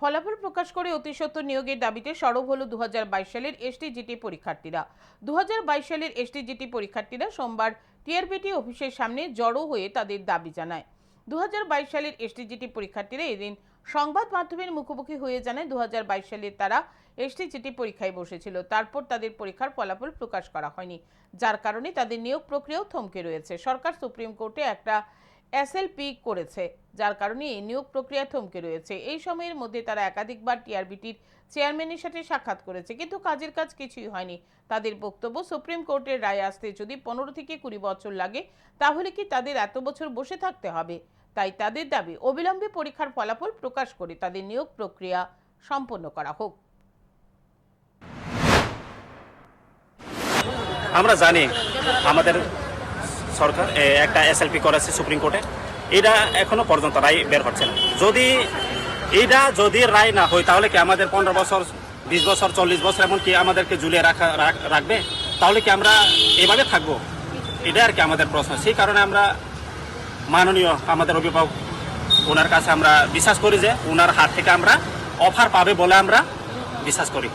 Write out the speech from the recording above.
ফলাফল প্রকাশ করে অতি সত্বর নিয়োগের দাবিতে সরব হল দু হাজার বাইশ সালের এসটিজিটি পরীক্ষার্থীরা। দুহাজার বাইশ সালের এসটিজিটি পরীক্ষার্থীরা সোমবার টিআরবিটি অফিসের সামনে জড়ো হয়ে তাদের দাবি জানায়। দু হাজার বাইশ সালের এসটিজিটি পরীক্ষার্থীরা এদিন সংবাদ মাধ্যমের মুখোমুখি হয়ে জানায় দু সালে তারা এসটিজিটি পরীক্ষায় বসেছিল। তারপর তাদের পরীক্ষার ফলাফল প্রকাশ করা হয়নি, যার কারণে তাদের নিয়োগ প্রক্রিয়াও থমকে রয়েছে। সরকার সুপ্রিম কোর্টে একটা এসএলপি করেছে, যার কারণে নিয়োগ প্রক্রিয়া থমকে রয়েছে। এই সময়ের মধ্যে তারা একাধিকবার টিআরবিটির চেয়ারম্যানের সাথে সাক্ষাৎ করেছে, কিন্তু কাজের কাজ কিছুই হয়নি। তাদের বক্তব্য, সুপ্রিম কোর্টের রায় আসতে যদি পনেরো থেকে কুড়ি বছর লাগে, তাহলে কি তাদের এত বছর বসে থাকতে হবে? তাই তাদের দাবি, অবিলম্বে পরীক্ষার ফলাফল প্রকাশ করে তাদের নিয়োগ প্রক্রিয়া সম্পন্ন করা হোক। আমরা জানি আমাদের সরকার একটা এসএলপি করেছে সুপ্রিম কোর্টে। এটা এখনও পর্যন্ত রায় বের হচ্ছে না। যদি এটা যদি রায় না হয়, তাহলে কি আমাদের পনেরো বছর, বিশ বছর, চল্লিশ বছর এমনকি আমাদেরকে ঝুলিয়ে রাখ- রাখবে? তাহলে কি আমরা এভাবে থাকব? এটা আর কি আমাদের প্রশ্ন। সেই কারণে আমরা মাননীয় আমাদের অভিভাবক, ওনার কাছে আমরা বিশ্বাস করি যে, ওনার হাত থেকে আমরা অফার পাবে বলে আমরা বিশ্বাস করি।